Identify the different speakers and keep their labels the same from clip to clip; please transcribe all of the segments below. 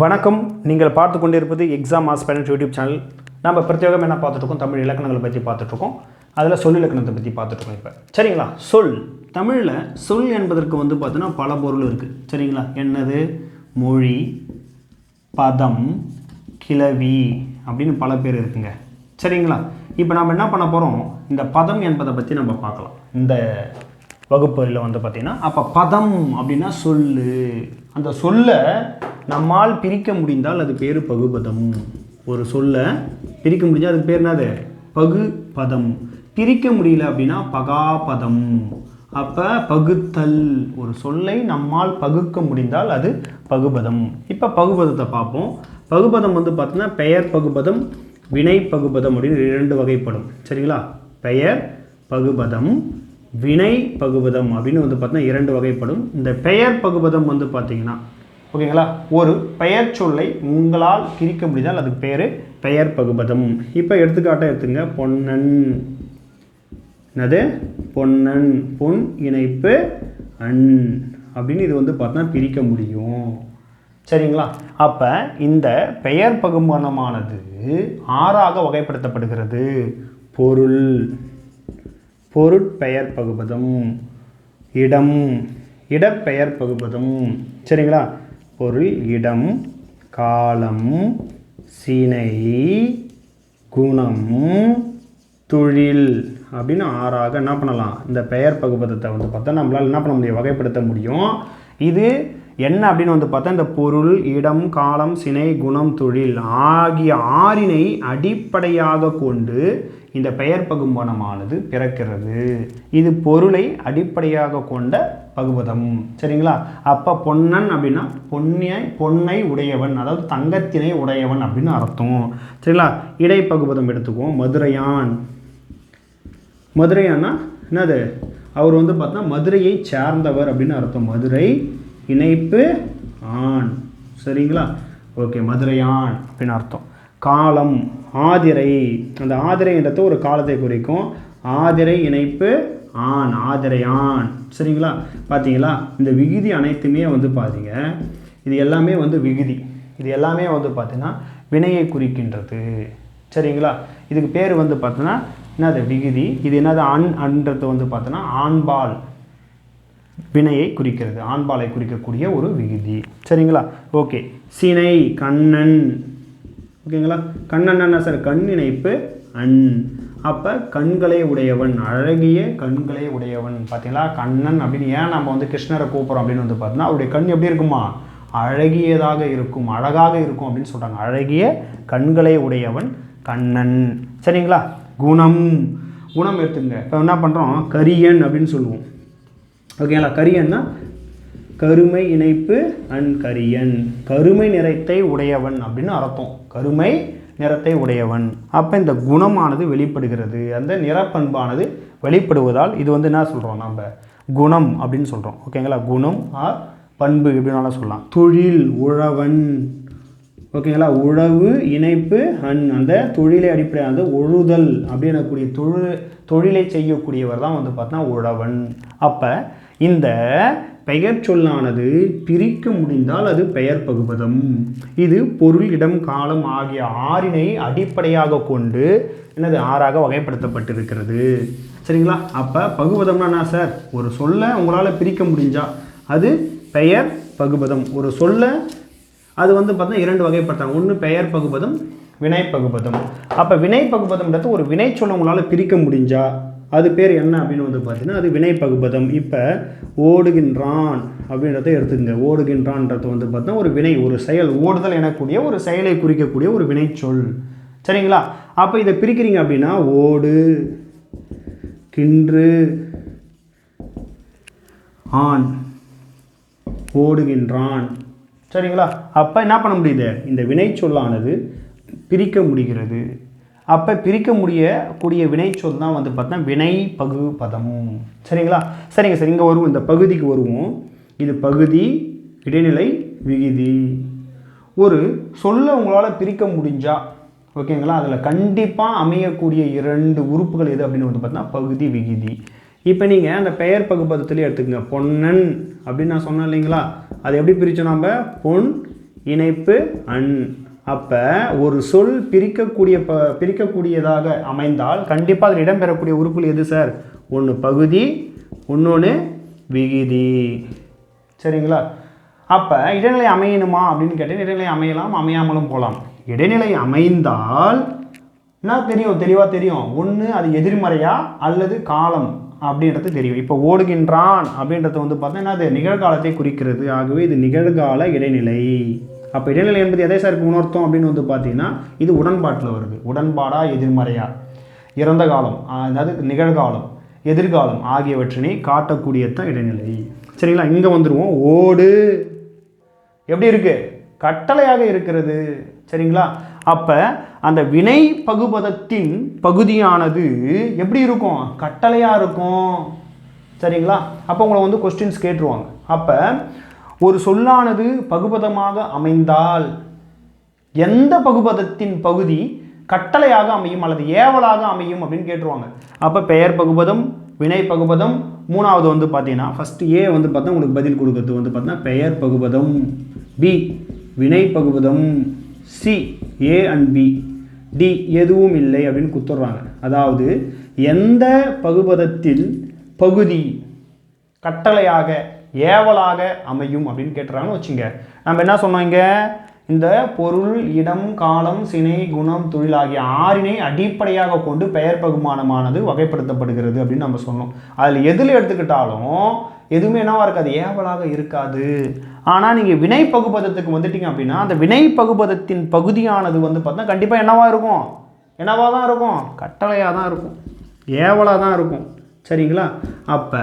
Speaker 1: வணக்கம். நீங்கள் பார்த்து கொண்டிருப்பது எக்ஸாம் ஆஸ்பெரன்ஸ் யூடியூப் சேனல் நம்ம பிரத்யேகம் என்ன பார்த்துட்ருக்கோம் தமிழ் இலக்கணங்களை பற்றி பார்த்துட்ருக்கோம் அதில் சொல் இலக்கணத்தை பற்றி பார்த்துட்ருக்கோம் இப்போ. சரிங்களா? சொல். தமிழில் சொல் என்பதற்கு வந்து பார்த்தீங்கன்னா பல பொருள் இருக்குது சரிங்களா? என்னது? மொழி பதம் கிளவி அப்படின்னு பல பேர் இருக்குங்க. சரிங்களா? இப்போ நம்ம என்ன பண்ண போகிறோம் இந்த பதம் என்பதை பற்றி நம்ம பார்க்கலாம். இந்த வகுப்பில் வந்து பார்த்திங்கன்னா அப்போ பதம் அப்படின்னா சொல் அந்த சொல்லை நம்மால் பிரிக்க முடிந்தால் அது பேர் பகுபதம். ஒரு சொல்லை பிரிக்க முடிஞ்சால் அதுக்கு பேர் என்னது? பகுபதம். பிரிக்க முடியல அப்படின்னா பகாபதம். அப்போ பகுத்தல் ஒரு சொல்லை நம்மால் பகுக்க முடிந்தால் அது பகுபதம். இப்போ பகுபதத்தை பார்ப்போம். பகுபதம் வந்து பார்த்தீங்கன்னா பெயர் பகுபதம் வினை பகுபதம் அப்படின்னு இரண்டு வகைப்படும். சரிங்களா? பெயர் பகுபதம் வினை பகுபதம் அப்படின்னு வந்து பார்த்தீங்கன்னா இரண்டு வகைப்படும். இந்த பெயர் பகுபதம் வந்து பார்த்திங்கன்னா ஓகேங்களா? ஒரு பெயர் சொல்லை உங்களால் பிரிக்க முடிந்தால் அதுக்கு பேர் பெயர் பகுபதம். இப்போ எடுத்துக்காட்டாக எடுத்துங்க பொன்னன். என்னது? பொன்னன். பொன் இணைப்பு அன் அப்படின்னு இது வந்து பார்த்தா பிரிக்க முடியும். சரிங்களா? அப்போ இந்த பெயர் பகுமானமானது ஆறாக வகைப்படுத்தப்படுகிறது. பொருள். பொருட்பெயர் பகுபதம். இடம். இடப்பெயர் பகுபதம். சரிங்களா? பொருள் இடம் காலம் சினை குணம் தொழில் அப்படின்னு ஆறாக என்ன பண்ணலாம்? இந்த பெயர் பகுபதத்தை வந்து பார்த்தா நம்மளால் என்ன பண்ண முடியும்? வகைப்படுத்த முடியும். இது என்ன அப்படின்னு வந்து பார்த்தா இந்த பொருள் இடம் காலம் சினை குணம் தொழில் ஆகிய ஆறினை அடிப்படையாக கொண்டு இந்த பெயர் பகும்பனமானது பிறக்கிறது. இது பொருளை அடிப்படையாக கொண்ட பகுபதம். சரிங்களா? அப்போ பொன்னன் அப்படின்னா பொன்னியை பொன்னை உடையவன். அதாவது தங்கத்தினை உடையவன் அப்படின்னு அர்த்தம். சரிங்களா? இடைப்பகுபதம் எடுத்துக்குவோம். மதுரையான். மதுரையான்னா என்னது? அவர் வந்து பார்த்தா மதுரையை சார்ந்தவர் அப்படின்னு அர்த்தம். மதுரை இணைப்பு ஆண். சரிங்களா? ஓகே மதுரையான் அப்படின்னு அர்த்தம். காலம் ஆதிரை. அந்த ஆதிரைன்றது ஒரு காலத்தை குறிக்கும். ஆதிரை இணைப்பு ஆண் ஆதிரையான் சரிங்களா? பார்த்தீங்களா இந்த விகுதி அனைத்துமே வந்து பார்த்தீங்க இது எல்லாமே வந்து விகுதி. இது எல்லாமே வந்து பார்த்தீங்கன்னா வினையை குறிக்கின்றது. சரிங்களா? இதுக்கு பேர் வந்து பார்த்தோன்னா என்னது? விகுதி. இது என்னது? அன் அன்றது வந்து பார்த்தோன்னா ஆண்பால். வினையை குறிக்கிறது. ஆண்பாலை குறிக்கக்கூடிய ஒரு விகுதி. சரிங்களா? ஓகே. சினை கண்ணன். ஓகேங்களா? கண்ணன் என்ன சார்? கண் இணைப்பு அன். அப்போ கண்களை உடையவன் அழகிய கண்களை உடையவன். பார்த்தீங்களா கண்ணன் அப்படின்னு ஏன் நம்ம வந்து கிருஷ்ணரை கூப்பிட்றோம் அப்படின்னு வந்து பார்த்தோன்னா அவருடைய கண் எப்படி இருக்குமா? அழகியதாக இருக்கும் அழகாக இருக்கும் அப்படின்னு சொல்கிறாங்க அழகிய கண்களை உடையவன் கண்ணன். சரிங்களா? குணம். குணம் எடுத்துங்க. இப்போ என்ன பண்ணுறோம் கரியன் அப்படின்னு சொல்லுவோம். ஓகேங்களா? கரியன்னா கருமை இணைப்பு அன் கரியன். கருமை நிறத்தை உடையவன் அப்படின்னு அர்த்தம். கருமை நிறத்தை உடையவன். அப்போ இந்த குணமானது வெளிப்படுகிறது. அந்த நிறப்பண்பானது வெளிப்படுவதால் இது வந்து என்ன சொல்கிறோம் நம்ம குணம் அப்படின்னு சொல்கிறோம் ஓகேங்களா குணம் ஆர் பண்பு எப்படினாலும் சொல்லலாம். தொழில் உழவன். ஓகேங்களா உழவு இணைப்பு அன். அந்த தொழிலை அடிப்படையானது ஒழுதல் அப்படின்னக்கூடிய தொழில் தொழிலை செய்யக்கூடியவர் தான் வந்து பார்த்தோன்னா உழவன். அப்போ இந்த பெயர் சொல்லானது பிரிக்க முடிந்தால் அது பெயர் பகுபதம். இது பொருள் இடம் காலம் ஆகிய ஆறினை அடிப்படையாக கொண்டு என்னது? ஆறாக வகைப்படுத்தப்பட்டிருக்கிறது. சரிங்களா? அப்போ பகுபதம்னா என்ன சார்? ஒரு சொல்லை உங்களால் பிரிக்க முடிஞ்சா அது பெயர் பகுபதம். ஒரு சொல்லை அது வந்து பார்த்தா இரண்டு வகைப்படுத்தாங்க ஒன்று பெயர் பகுபதம் வினை பகுபதம். அப்போ வினை பகுபதம்ன்றது ஒரு வினை சொல்ல உங்களால் பிரிக்க முடிஞ்சா அது பேர் என்ன அப்படின்னு வந்து பார்த்தீங்கன்னா அது வினை பகுபதம். இப்போ ஓடுகின்றான் அப்படின்றத எடுத்துக்கங்க. ஓடுகின்றான்றது வந்து பார்த்தா ஒரு வினை ஒரு செயல் ஓடுதல் எனக்கூடிய ஒரு செயலை குறிக்கக்கூடிய ஒரு வினை சொல். சரிங்களா? அப்போ இதை பிரிக்கிறீங்க அப்படின்னா ஓடு கின்று ஆண் ஓடுகின்றான். சரிங்களா? அப்போ என்ன பண்ண முடியுது? இந்த வினை சொல்லானது பிரிக்க முடிகிறது. அப்போ பிரிக்க முடியக்கூடிய வினை சொல் தான் வந்து பார்த்தோன்னா வினை பகு பதமும். சரிங்களா? சரிங்க சார் இங்கே வருவோம். இந்த பகுதிக்கு வருவோம். இது பகுதி இடைநிலை விகுதி. ஒரு சொல்ல உங்களால் பிரிக்க முடிஞ்சா ஓகேங்களா? அதில் கண்டிப்பாக அமையக்கூடிய இரண்டு உறுப்புகள் எது அப்படின்னு வந்து பார்த்தீங்கன்னா பகுதி விகுதி. இப்போ நீங்கள் அந்த பெயர் பகுப்பதத்துலேயே எடுத்துக்கங்க. பொன்னன் அப்படின்னு நான் சொன்னேன் இல்லைங்களா? அது எப்படி பிரித்தோம் நம்ம பொன் இணைப்பு அன். அப்போ ஒரு சொல் பிரிக்கக்கூடிய ப பிரிக்கக்கூடியதாக அமைந்தால் கண்டிப்பாக அதில் இடம்பெறக்கூடிய உறுப்புகள் எது சார்? ஒன்று பகுதி இன்னொன்று விகுதி. சரிங்களா? அப்போ இடைநிலை அமையணுமா அப்படின்னு கேட்டால் இடைநிலை அமையலாம் அமையாமலும் போகலாம் இடைநிலை அமைந்தால் என்ன தெரியும்? தெளிவாக தெரியும். ஒன்று அது எதிர்மறையா அல்லது காலம் அப்படின்றது தெரியும். இப்போ ஓடுகின்றான் அப்படின்றது வந்து பார்த்தீங்கன்னா அது நிகழ்காலத்தை குறிக்கிறது. ஆகவே இது நிகழ்கால இடைநிலை. அப்போ இடைநிலை என்பது எதை சார் உணர்த்தோம் அப்படின்னு வந்து பார்த்தீங்கன்னா இது உடன்பாட்டில் வருது. உடன்பாடாக எதிர்மறையா. இறந்த காலம் அதாவது நிகழ்காலம் எதிர்காலம் ஆகியவற்றினை காட்டக்கூடியதான் இடைநிலை. சரிங்களா? இங்கே வந்துடுவோம் ஓடு. எப்படி இருக்குது கட்டளையாக இருக்கிறது. சரிங்களா? அப்போ அந்த வினை பகுபதத்தின் பகுதியானது எப்படி இருக்கும்? கட்டளையாக இருக்கும். சரிங்களா? அப்போ உங்களை வந்து கொஸ்டின்ஸ் கேட்டுருவாங்க. அப்போ ஒரு சொல்லானது பகுபதமாக அமைந்தால் எந்த பகுபதத்தின் பகுதி கட்டளையாக அமையும் அல்லது ஏவலாக அமையும் அப்படின்னு கேட்டுருவாங்க. அப்போ பெயர் பகுபதம் வினை பகுபதம் மூணாவது வந்து பார்த்தீங்கன்னா ஃபஸ்ட்டு ஏ வந்து பார்த்தா உங்களுக்கு பதில் கொடுக்கறது வந்து பார்த்தீங்கன்னா பெயர் பகுபதம் பி வினை பகுபதம் C A and B D எதுவும் இல்லை அப்படின்னு குத்துடுறாங்க. அதாவது எந்த பகுபதத்தில் பகுதி கட்டளையாக ஏவலாக அமையும் அப்படின்னு கேட்டுறாங்கன்னு வச்சுங்க. நம்ம என்ன சொன்னோம் இந்த பொருள் இடம் காலம் சினை குணம் தொழில் ஆகிய ஆறினை அடிப்படையாக கொண்டு பெயர் பகுமானமானது வகைப்படுத்தப்படுகிறது அப்படின்னு நம்ம சொன்னோம். அதில் எதில் எடுத்துக்கிட்டாலும் எதுவுமே என்னவாக இருக்காது ஏவலாக இருக்காது. ஆனால் நீங்கள் வினை பகுபதத்துக்கு வந்துட்டீங்க அப்படின்னா அந்த வினை பகுபதத்தின் பகுதியானது வந்து பார்த்தா கண்டிப்பாக என்னவாக இருக்கும்? என்னவாக தான் இருக்கும்? கட்டளையாக தான் இருக்கும். ஏவலாக தான் இருக்கும். சரிங்களா? அப்போ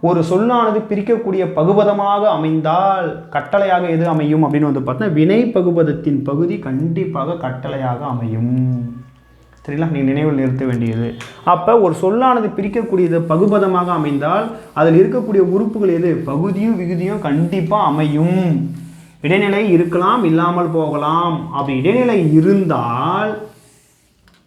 Speaker 1: ஒரு சொல்லானது பிரிக்கக்கூடிய பகுபதமாக அமைந்தால் கட்டளையாக எது அமையும் அப்படின்னு வந்து பார்த்தா வினை பகுபதத்தின் பகுதி கண்டிப்பாக கட்டளையாக அமையும். சரிங்களா? நீங்கள் நினைவில் நிறுத்த வேண்டியது. அப்போ ஒரு சொல்லானது பிரிக்கக்கூடியது பகுபதமாக அமைந்தால் அதில் இருக்கக்கூடிய உறுப்புகள் எது? பகுதியும் விகுதியும் கண்டிப்பாக அமையும். இடைநிலை இருக்கலாம் இல்லாமல் போகலாம். அப்படி இடைநிலை இருந்தால்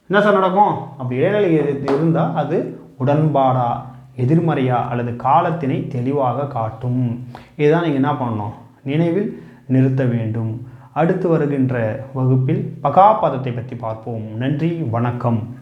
Speaker 1: என்ன சார் நடக்கும்? அப்படி இடைநிலை இருந்தால் அது உடன்பாடா எதிர்மறையா அல்லது காலத்தினை தெளிவாக காட்டும். இதுதான் நீங்கள் என்ன பண்ணணும்? நினைவில் நிறுத்த வேண்டும். அடுத்து வருகின்ற வகுப்பில் பகாபாதத்தை பற்றி பார்ப்போம். நன்றி வணக்கம்.